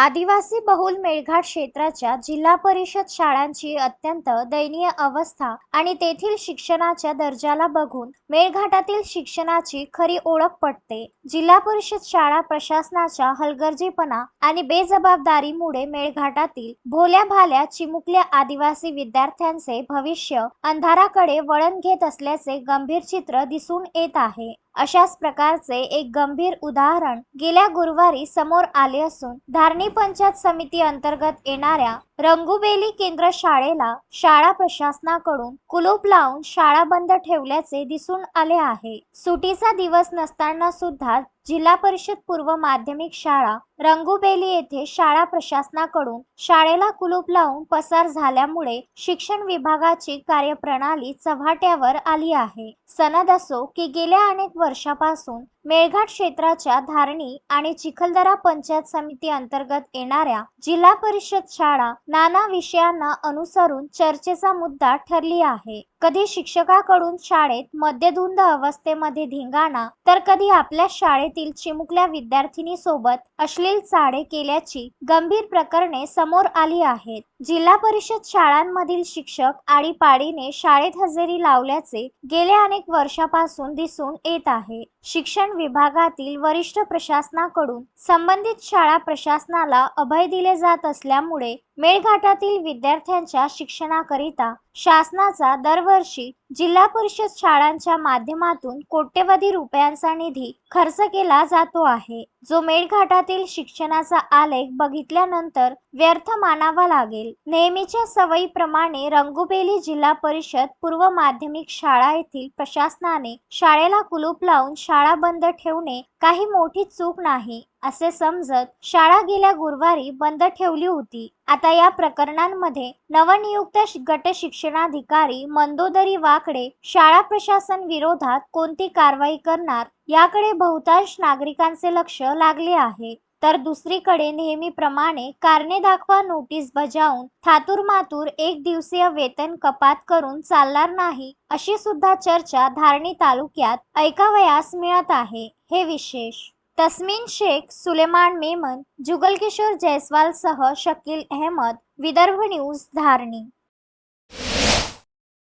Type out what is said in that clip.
आदिवासी बहुल मेळघाट क्षेत्राच्या जिल्हा परिषद शाळांची अत्यंत दयनीय अवस्था आणि तेथील शिक्षणाच्या दर्जाला बघून मेळघाटातील शिक्षणाची खरी ओळख पटते. जिल्हा परिषद शाळा प्रशासनाच्या हलगर्जीपणा आणि बेजबाबदारीमुळे मेळघाटातील भोल्या भाल्या चिमुकल्या आदिवासी विद्यार्थ्यांचे भविष्य अंधाराकडे वळण घेत असल्याचे गंभीर चित्र दिसून येत आहे. अशाच प्रकारचे एक गंभीर उदाहरण गेल्या गुरुवारी समोर आले असून धारणी पंचायत समिती अंतर्गत येणाऱ्या रंगुबेली केंद्र शाळेला शाळा प्रशासनाकडून कुलूप लावून शाळा बंद ठेवल्याचे दिसून आले आहे. सुटीचा दिवस नसताना सुद्धा जिल्हा परिषद पूर्व माध्यमिक शाळा रंगुबेली येथे शाळा प्रशासनाकडून शाळेला कुलूप लावून पसार झाल्यामुळे शिक्षण विभागाची कार्यप्रणाली चव्हाट्यावर आली आहे. सनद असो की गेल्या अनेक वर्षापासून मेळघाट क्षेत्राच्या धारणी आणि चिखलदरा पंचायत समिती अंतर्गत येणाऱ्या जिल्हा परिषद शाळा नाना विषयांना अनुसरून चर्चेचा मुद्दा ठरली आहे. कधी शिक्षकाकडून शाळेत मद्यधुंद अवस्थेमध्ये धिंगाणा तर कधी आपल्या शाळेतील चिमुकल्या विद्यार्थिनी सोबत अश्लील चाळे केल्याची गंभीर प्रकरणे समोर आली आहेत. जिल्हा परिषद शाळांमधील शिक्षक आळीपाळीने शाळेत हजेरी लावल्याचे गेल्या अनेक वर्षापासून दिसून येत आहे. शिक्षण विभागातील वरिष्ठ प्रशासनाकडून संबंधित शाळा प्रशासनाला अभय दिले जात असल्यामुळे मेळघाटातील विद्यार्थ्यांच्या शिक्षणाकरिता शासनाचा दरवर्षी जिल्हा परिषद शाळांच्या माध्यमातून कोट्यवधी रुपयांचा निधी खर्च केला जातो आहे. जो मेळघाटातील शिक्षणाचा आलेख बघितल्यानंतर व्यर्थ मानावा लागेल. नेहमीच्या सवयीप्रमाणे रंगुबेली जिल्हा परिषद पूर्व माध्यमिक शाळा येथील प्रशासनाने शाळेला कुलूप लावून शाळा बंद ठेवणे काही मोठी चूक नाही असे समजत शाळा गेल्या गुरुवारी बंद ठेवली होती. आता या प्रकरणांमध्ये नवनियुक्त गट शिक्षणाधिकारी मंदोदरी काकडे शाळा प्रशासन विरोधात कोणती कारवाई करणार याकडे बहुतांश नागरिकांचे लक्ष लागले आहे. तर दुसरीकडे नेहमीप्रमाणे कारणे दाखवा नोटीस बजावून थातूर मातूर एक दिवसीय वेतन कपात करून चालणार नाही अशी सुद्धा चर्चा धारणी तालुक्यात ऐकावयास मिळत आहे. हे विशेष. तस्मिन शेख सुलेमान मेमन जुगलकिशोर जयस्वाल सह शकील अहमद विदर्भ न्यूज धारणी.